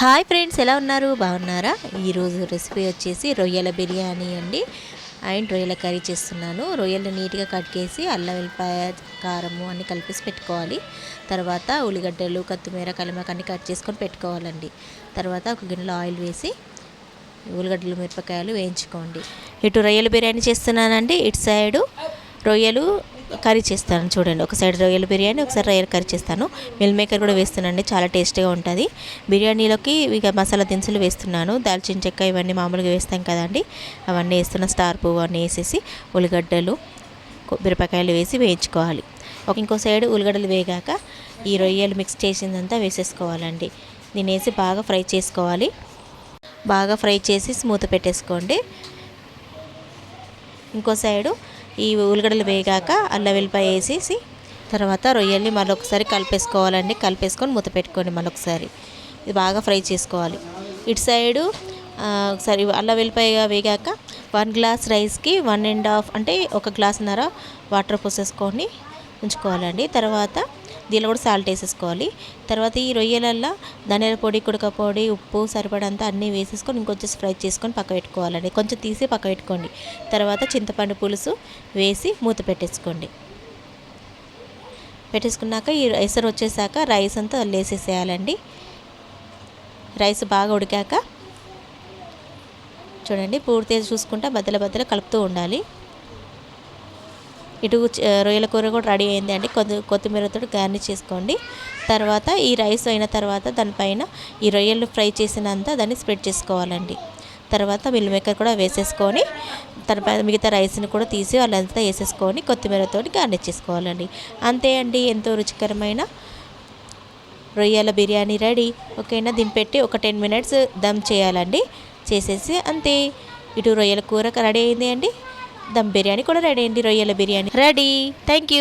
Hi friends ఎలా ఉన్నారు? బాగున్నారా? ఈరోజు రెసిపీ వచ్చేసి రొయ్యల బిర్యానీ అండి. అండ్ రొయ్యల కర్రీ చేస్తున్నాను. రొయ్యలు నీట్గా కట్ చేసి అల్లం వెల్లిపాయ కారము అన్ని కలిపేసి పెట్టుకోవాలి. తర్వాత ఉల్లిగడ్డలు కొత్తిమీర కలిమాక అన్ని కట్ చేసుకొని పెట్టుకోవాలండి. తర్వాత ఒక గిన్నెలో ఆయిల్ వేసి ఉల్లిగడ్డలు మిరపకాయలు వేయించుకోండి. ఇటు రొయ్యల బిర్యానీ చేస్తున్నానండి. ఇటు సైడు రొయ్యలు కర్రీ చేస్తాను చూడండి. ఒక సైడ్ రొయ్యల బిర్యానీ ఒకసారి రొయ్యల కర్రీ చేస్తాను. మిల్ మేకర్ కూడా వేస్తున్నానండి చాలా టేస్టీగా ఉంటుంది. బిర్యానీలోకి ఇక మసాలా దినుసులు వేస్తున్నాను. దాల్చిన చెక్క ఇవన్నీ మామూలుగా వేస్తాం కదండి. అవన్నీ వేస్తున్న స్టార్ పువ్వు అన్నీ వేసేసి ఉల్లిగడ్డలు మిరపకాయలు వేసి వేయించుకోవాలి. ఒక ఇంకో సైడ్ ఉల్లిగడ్డలు వేగాక ఈ రొయ్యలు మిక్స్ చేసిందంతా వేసేసుకోవాలండి. దీన్ని వేసి బాగా ఫ్రై చేసుకోవాలి. బాగా ఫ్రై చేసి స్మూత్ పెట్టేసుకోండి. ఇంకో సైడు ఈ ఉల్లిగడ్డలు వేగాక అల్లం వెల్లిపాయ వేసేసి తర్వాత రొయ్యల్ని మరొకసారి కలిపేసుకోవాలండి. కలిపేసుకొని మూత పెట్టుకోండి మరొకసారి. ఇది బాగా ఫ్రై చేసుకోవాలి. ఇటు సైడు ఒకసారి అల్లం వెల్లిపాయ వేగాక వన్ గ్లాస్ రైస్కి వన్ అండ్ హాఫ్ అంటే ఒక గ్లాసున్నర వాటర్ పోసేసుకొని ఉంచుకోవాలండి. తర్వాత దీనిలో కూడా సాల్ట్ వేసేసుకోవాలి. తర్వాత ఈ రొయ్యలల్లో ధనియాల పొడి కుడక పొడి ఉప్పు సరిపడంత అన్నీ వేసేసుకొని ఇంకొంచెం ఫ్రై చేసుకొని పక్క పెట్టుకోవాలండి. కొంచెం తీసి పక్క పెట్టుకోండి. తర్వాత చింతపండు పులుసు వేసి మూత పెట్టేసుకోండి. పెట్టేసుకున్నాక ఈ ఎసరు వచ్చేసాక రైస్ అంతా వేసేసేయాలండి రైస్ బాగా ఉడికాక చూడండి పూర్తిగా చూసుకుంటా బద్దల బద్దల కలుపుతూ ఉండాలి. ఇటు రొయ్యల కూర కూడా రెడీ అయింది అండి. కొద్ది కొత్తిమీరతో గార్నిష్ చేసుకోండి. తర్వాత ఈ రైస్ అయిన తర్వాత దానిపైన ఈ రొయ్యలు ఫ్రై చేసినంత దాన్ని స్ప్రెడ్ చేసుకోవాలండి. తర్వాత మిల్ మేకర్ కూడా వేసేసుకొని తర్వాత మిగతా రైస్ని కూడా తీసి వాళ్ళంతా వేసేసుకొని కొత్తిమీరతో గార్నిష్ చేసుకోవాలండి. అంతే అండి. ఎంతో రుచికరమైన రొయ్యల బిర్యానీ రెడీ. ఓకేనా? దీన్ని పెట్టి ఒక టెన్ మినిట్స్ దమ్ చేయాలండి. చేసేసి అంతే. ఇటు రొయ్యల కూర రెడీ అయింది అండి. దమ్ బిర్యానీ కూడా రెడీ అండి రొయ్యల బిర్యానీ. రెడీ. Thank you